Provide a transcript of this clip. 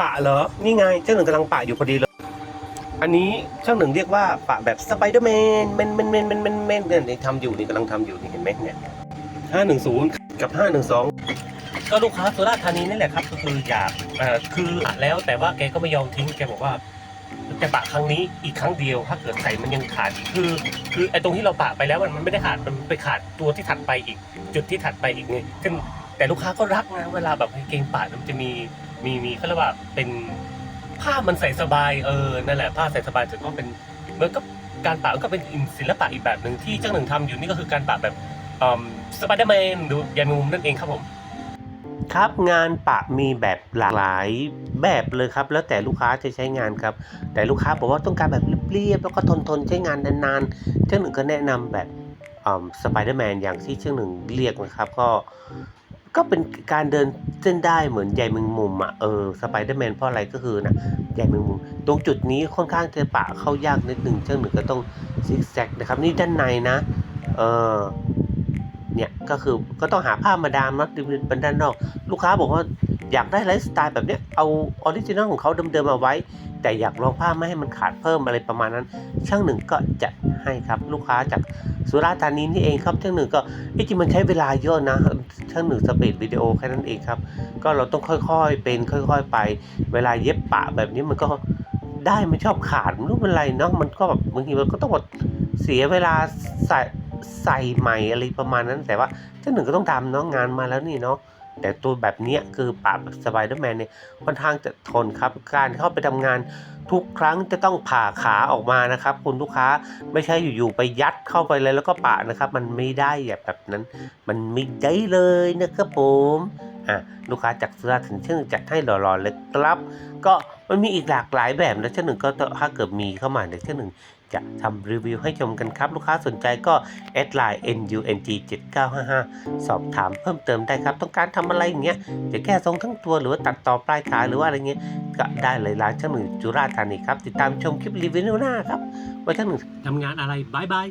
ปะเหรอ นี่ไงช่างหนึ่งกำลังปะอยู่พอดีเลย อันนี้ช่างหนึ่งเรียกว่าปะแบบสไปเดอร์แมนเมนเมนเมนเมนเมนเมนเนี่ยนี่ทำอยู่นี่กำลังทำอยู่นี่เห็นไหมเนี่ยห้าหนึ่งศูนย์กับห้าหนึ่งสองก็ลูกค้าสุราษฎร์ธานีนี่แหละครับก็คืออยากเอ่อคือปะแล้วแต่ว่าแกก็ไม่ยอมทิ้งแกบอกว่าจะปะครั้งนี้อีกครั้งเดียวถ้าเกิดใส่มันยังขาดอีกคือ คือไอ้ตรงที่เราปะไปแล้วมันมันไม่ได้ขาดมันไปขาดตัวที่ถัดไปอีก จุดที่ถัดไปอีกไงซึ่งแต่ลูกค้าก็รักนะเวลาแบบกางเกงปะมันจะมี มีมีเขาเรียกว่าเป็นผ้ามันใส่สบายเออนั่นแหละผ้าใส่สบายถือว่าเป็นเหมือนกับการปะก็เป็นศิลปะอีกแบบหนึ่งที่เจ้าหนึ่งทำอยู่นี่ก็คือการปะแบบสไปเดอร์แมนหรือยายแมงมุมนั่นเองครับผมครับงานปะมีแบบหลากหลายแบบเลยครับ แล้วแต่ลูกค้าจะใช้งานครับ แต่ลูกค้าบอกว่าต้องการแบบเรียบๆแล้วก็ทนทนใช้งานนานๆเจ้าหนึ่งก็แนะนำแบบสไปเดอร์แมนอย่างที่เจ้าหนึ่งเรียกนะครับ ก็ ก็เป็นการเดินเส้นได้เหมือนใยแมงมุมอะเออสไปเดอร์แมนเพราะอะไรก็คือนะใยแมงมุม ตรงจุดนี้ค่อนข้างจะปะเข้ายากนิดนึงเจ้าหนึ่งก็ต้องซิกแซกนะครับนี่ด้านในนะเออเนี่ยก็คือก็ต้องหาผ้ามาดามนะเป็นด้านนอก ลูกค้าบอกว่า อยากได้ไลฟ์สไตล์แบบนี้เอาออริจินอลของเขาเดิมๆมาไว้ แต่อยากลองผ้าไม่ให้มันขาดเพิ่มอะไรประมาณนั้น ช่างหนึ่งก็จะให้ครับลูกค้าจากสุราษฎร์ธานีนี่เองครับช่างหนึ่งก็จริงมันใช้เวลาเยอะนะช่างหนึ่งสปีดวิดีโอแค่นั้นเองครับ ก็เราต้องค่อยๆเป็นค่อย ๆ ไป เวลาเย็บปะแบบนี้มันก็ได้ไม่ชอบขาดไม่รู้เป็นไรเนาะมันก็แบบบางทีมันก็ต้องแบบเสียเวลาใส่ใส่ใหม่อะไรประมาณนั้นแต่ว่าช่างหนึ่งก็ต้องทำเนาะงานมาแล้วนี่เนาะ แต่ตัวแบบนี้คือปะแบบสไปเดอร์แมนเนี่ยค่อนข้างจะทนครับ การเข้าไปทำงานทุกครั้งจะต้องผ่าขาออกมานะครับ คุณลูกค้าไม่ใช่อยู่ๆไปยัดเข้าไปเลยแล้วก็ปะนะครับ มันไม่ได้แบบนั้น มันไม่ได้เลยนะครับผม อะลูกค้าจากสุราษฎร์ถึงเช่นจัดให้หล่อๆเลยครับ ก็มันมีอีกหลากหลายแบบนะเช่นหนึ่งก็ถ้าเกิดมีเข้ามาเดี๋ยเช่นหนึ่งจะทำรีวิวให้ชมกันครับ ลูกค้า sn ใจก็แอดไลน์ NUNG 7955 สอบถามเพิ่มเติมได้ครับ ต้องการทำอะไรอย่างเงี้ยจะแก้ทรงทั้งตัวหรือว่าตัดต่อปลายขาหรือว่าอะไรเงี้ยก็ได้เลยร้านช่างหนึ่งจุราธานีครับ ติดตามชมคลิปรีวิวหน้าครับว่าช่างหนึ่งทำงานอะไรบายบาย